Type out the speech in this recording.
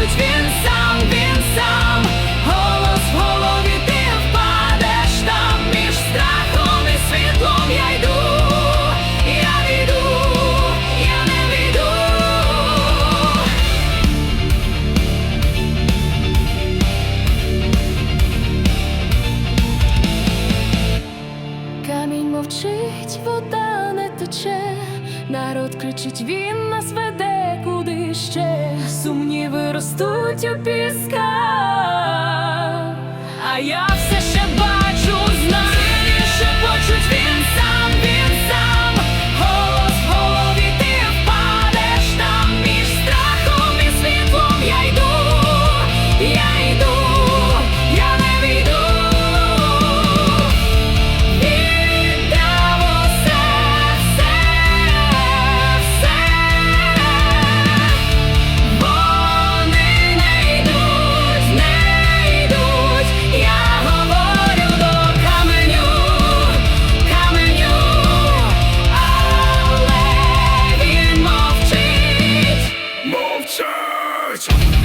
почуть, він сам, він сам, голос в голові ти впадеш там. Між страхом і світлом я йду, я війду, я не війду. Камінь мовчить, вода не тече, народ кричить, він нас веде ще. Сумніви ростуть у пісках, а я але він мовчить. Мовчать!